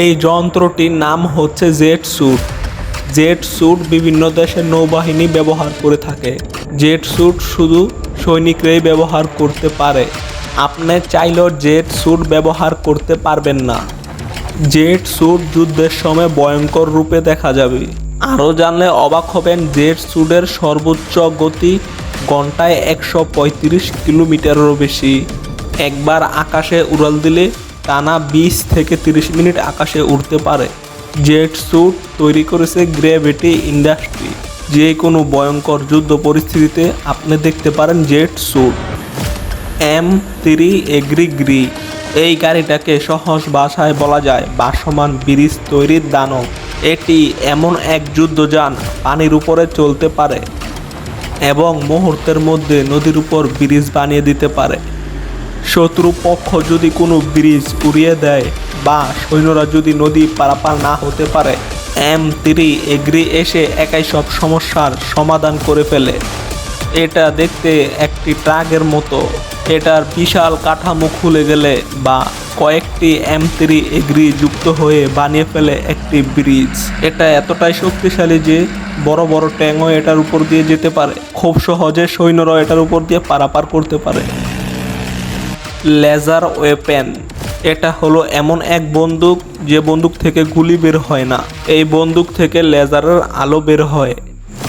এই যন্ত্রটির নাম হচ্ছে জেট স্যুট জেট স্যুট বিভিন্ন দেশের নৌবাহিনী ব্যবহার করে থাকে। জেট স্যুট শুধু সৈনিকরাই ব্যবহার করতে পারে। আপনি চাইলেও জেট স্যুট ব্যবহার করতে পারবেন না। জেট স্যুট যুদ্ধের সময় ভয়ঙ্কর রূপে দেখা যাবে। আরও জানলে অবাক হবেন জেট স্যুটের সর্বোচ্চ গতি ঘন্টায় একশো পঁয়ত্রিশ কিলোমিটারেরও বেশি। একবার আকাশে উড়াল দিলে টানা বিশ থেকে তিরিশ মিনিট আকাশে উড়তে পারে। জেট স্যুট তৈরি করেছে গ্রেভিটি ইন্ডাস্ট্রি। যে কোনো ভয়ঙ্কর যুদ্ধ পরিস্থিতিতে আপনি দেখতে পারেন জেট স্যুট। এম থ্রি এগ্রিগ্রি এই গাড়িটাকে সহজ ভাষায় বলা যায় বাসমান ব্রিজ তৈরির দানব। এটি এমন এক যুদ্ধযান পানির উপরে চলতে পারে এবং মুহূর্তের মধ্যে নদীর উপর ব্রিজ বানিয়ে দিতে পারে। শত্রু পক্ষ যদি কোনো ব্রিজ উড়িয়ে দেয় বা সৈন্যরা যদি নদী পারাপার না হতে পারে, এম থ্রি এগ্রি এসে একাই সব সমস্যার সমাধান করে ফেলে। এটা দেখতে একটি ট্রাকের মতো। এটার বিশাল কাঠামো খুলে গেলে বা কয়েকটি এম থ্রি এগ্রি যুক্ত হয়ে বানিয়ে ফেলে একটি ব্রিজ। এটা এতটাই শক্তিশালী যে বড় বড় ট্যাঙ্গও এটার উপর দিয়ে যেতে পারে। খুব সহজে সৈন্যরাও এটার উপর দিয়ে পারাপার করতে পারে। Laser weapon. এটা হলো এমন এক বন্দুক যে বন্দুক থেকে গুলি বের হয় না। এই বন্দুক থেকে লেজারের আলো বের হয়।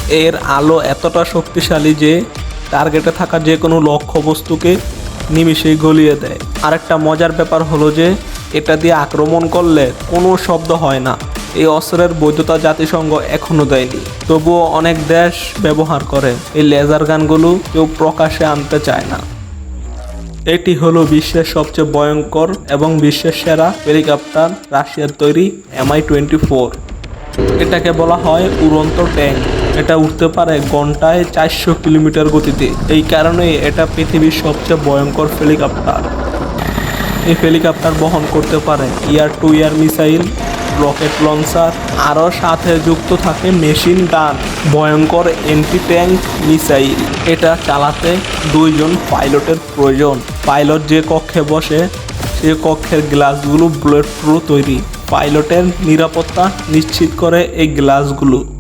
এর আলো এতটা শক্তিশালী যে টার্গেটে থাকা যে কোনো লক্ষ্য বস্তুকে নিমিষেই গলিয়ে দেয়। আরেকটা মজার ব্যাপার হলো যে এটা দিয়ে আক্রমণ করলে কোনো শব্দ হয় না। এই অস্ত্রের বৈধতা জাতিসংঘ এখনও দেয়নি। তবুও অনেক দেশ ব্যবহার করে। এই লেজার গানগুলো কেউ প্রকাশে আনতে চায় না। এটি হলো বিশ্বের সবচেয়ে ভয়ঙ্কর এবং বিশ্বের সেরা হেলিকপ্টার রাশিয়ার তৈরি এমআই টোয়েন্টি ফোর। এটাকে বলা হয় উড়ন্ত ট্যাঙ্ক। এটা উঠতে পারে ঘন্টায় চারশো কিলোমিটার গতিতে। এই কারণেই এটা পৃথিবীর সবচেয়ে ভয়ঙ্কর হেলিকপ্টার। এই হেলিকপ্টার বহন করতে পারে air to air missile, rocket launcher, আরও সাথে যুক্ত থাকে মেশিন গান, ভয়ঙ্কর এন্টি ট্যাঙ্ক মিসাইল। এটা চালাতে দুইজন পাইলটের প্রয়োজন। পাইলট যে কক্ষে বসে, সে কক্ষের গ্লাসগুলো বুলেট প্রো তৈরি। পাইলটের নিরাপত্তা নিশ্চিত করে এই গ্লাসগুলো।